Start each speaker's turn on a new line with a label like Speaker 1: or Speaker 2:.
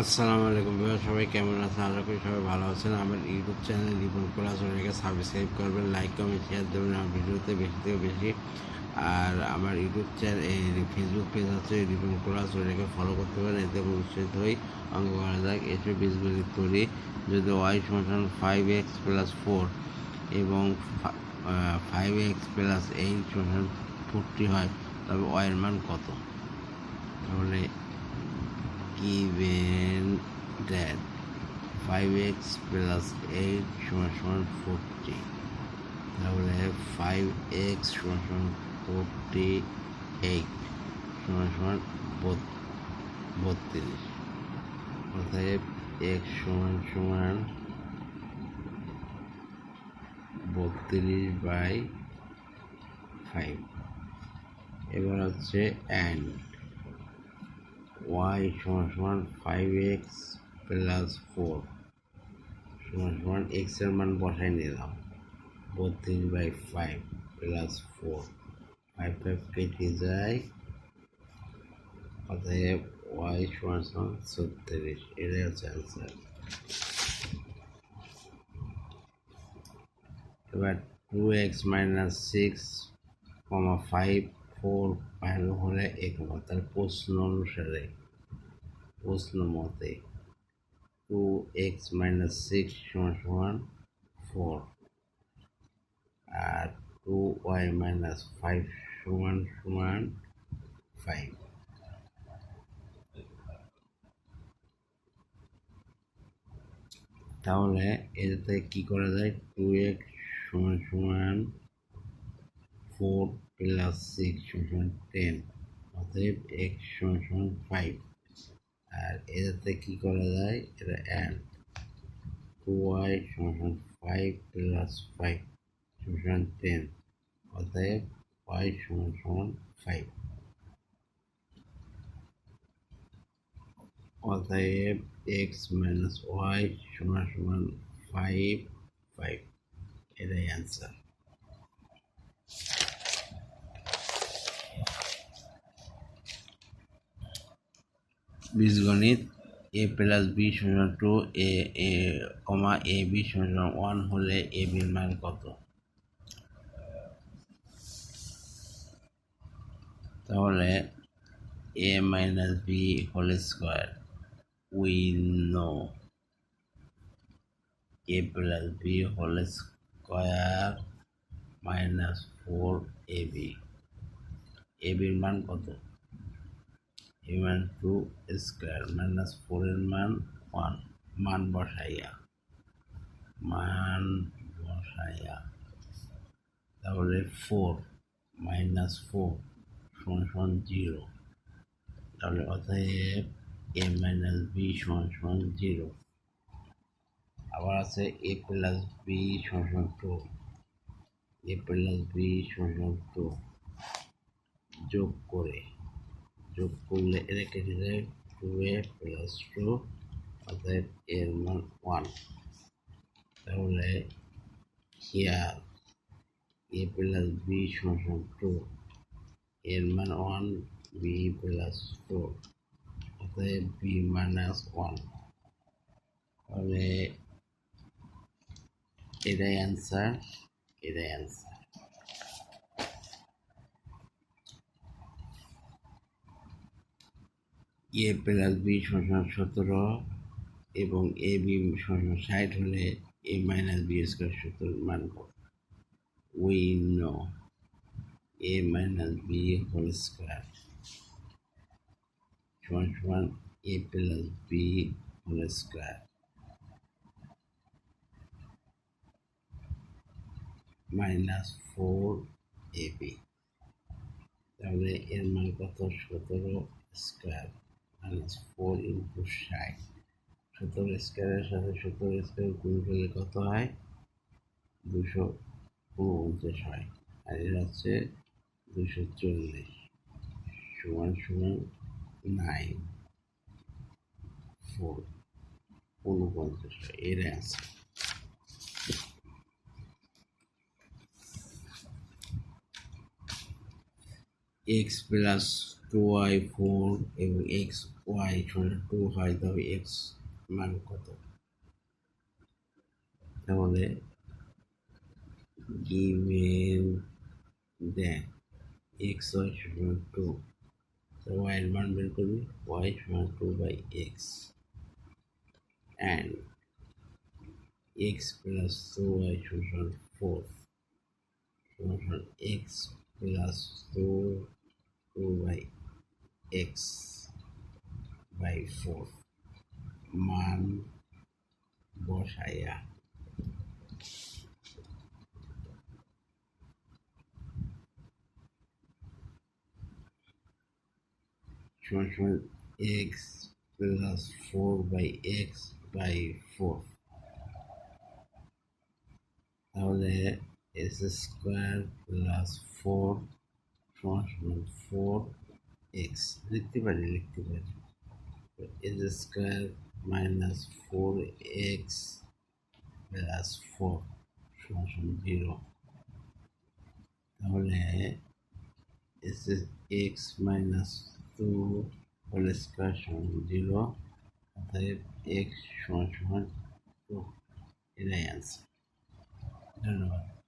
Speaker 1: আসসালামু আলাইকুম সবাই কেমন আছেন? আশা করি সবাই ভালো আছেন। আমার ইউটিউব চ্যানেল রিপন ক্লাস ওটাকে সাবস্ক্রাইব করবেন লাইক কমেন্ট শেয়ার দেবেন আমার ভিডিওতে বেশি থেকে বেশি। আর আমার ইউটিউব চ্যানেল ফেসবুক পেজ হচ্ছে রিপন ক্লাস ওটাকে ফলো করতে পারেন। এতে উৎসাহিত হই অঙ্ক করা যাক। এসে বীজগণিত করি যদি ওয়াই সমান ফাইভ এক্স প্লাস ফোর এবং ফাইভ এক্স প্লাস এইট সমান ফোরটি হয়, তবে ওয়াইয়ের মান কত? তাহলে given that 5x plus 8 সমান সমান 40 তাহলে 5x সমান সমান 48 সমান সমান বত্রিশ অতএব x সমান সমান বত্রিশ বাই ফাইভ এবার হচ্ছে অ্যান্ড y সমান সমান ফাইভ এক্স প্লাস ফোর সমান সমান এক্সের মান বসাই নিলাম। বত্রিশ by five plus four five five কেটে যায়। অতএব ওয়াই সমান সমান ছত্রিশ এটাই হচ্ছে অ্যান্সার এবার two X minus six comma five four five হলে এক নম্বর তার প্রশ্ন অনুসারে। প্রশ্ন মতে টু এক্স মাইনাস সিক্স সমান সমান ফোর আর টু ওয়াই মাইনাস ফাইভ সমান সমান ফাইভ তাহলে এটাতে কি করা যায়? টু এক্স সমান সমান ফোর প্লাস সিক্স সমান টেন, অতএব এক্স সমান ফাইভ। আর এটাতে কী করা যায়? এটা অ্যান্ড। টু ওয়াই সমান ফাইভ প্লাস ফাইভ সমান টেন, অতএব ওয়াই সমান সমান ফাইভ। অতএব এক্স মাইনাস ওয়াই সমান সমান ফাইভ ফাইভ। এটাই অ্যান্সার। বীজগণিত এ প্লাস বি সমান two A A comma A B সমান ওয়ান হলে এ বির মান কত? তাহলে A minus B whole square we know A plus B whole square minus four A B A বির মান কত? এ টু স্কোয়ার মাইনাস ফোরের মান ওয়ান মান বসাইয়া মান বসাইয়া তাহলে ফোর মাইনাস ফোর সমান সমান জিরো তাহলে অতএব এ মাইনাস বি সমান সমান জিরো আবার আছে এ প্লাস বি সমান সমান টু এ প্লাস বি সমান সমান টু যোগ করে। যোগ করলে এটা কেটে যায় টু এ প্লাস টু অর্থাৎ এর মান ওয়ান তাহলে হিয়ার এ প্লাস বি সমান টু এর মান ওয়ান বি প্লাস টু অতএব বি মাইনাস ওয়ান তাহলে এটাই অ্যান্সার এটাই অ্যান্সার এ প্লাস বি সমান সতেরো এবং এ বি সমান ষাট হলে এ মাইনাস বি স্কোয়ার সতেরো মান we know A minus B whole square সমান সমান A plus B whole square. Minus four A B. তাহলে এর মান কত? সতেরো স্কোয়ার। মাইনাস ফোর ইন্টু ষাট সতেরো স্কোয়ারের সাথে সতেরো স্কোয়ার গুণ করলে কত হয়? দুশো উনপঞ্চাশ হয়। আর এর হচ্ছে দুশো চল্লিশ। সমান সমান নাইন ফোর উনপঞ্চাশ হয়। এর answer X plus two Y four এবং এক্স ওয়াই সমান টু হয় তবে এক্স মান কত তাহলে গিভেন দেন এক্স ওয়াই সমান টু তো ওয়াই এর মান বের করবি ওয়াই সমান two by X and X plus two Y সমান ফোর সমান X plus two two by X by four মান বসাইয়া সমান সমান X plus four by X by four তাহলে এস স্কোয়ার প্লাস ফোর সমান সমান ফোর এক্স লিখতে পারি লিখতে পারি S square minus four X plus four সমান সমান জিরো তাহলে S X minus two whole square সমান জিরো অতএব এক্স সমান সমান টু এটাই অ্যান্সার ধন্যবাদ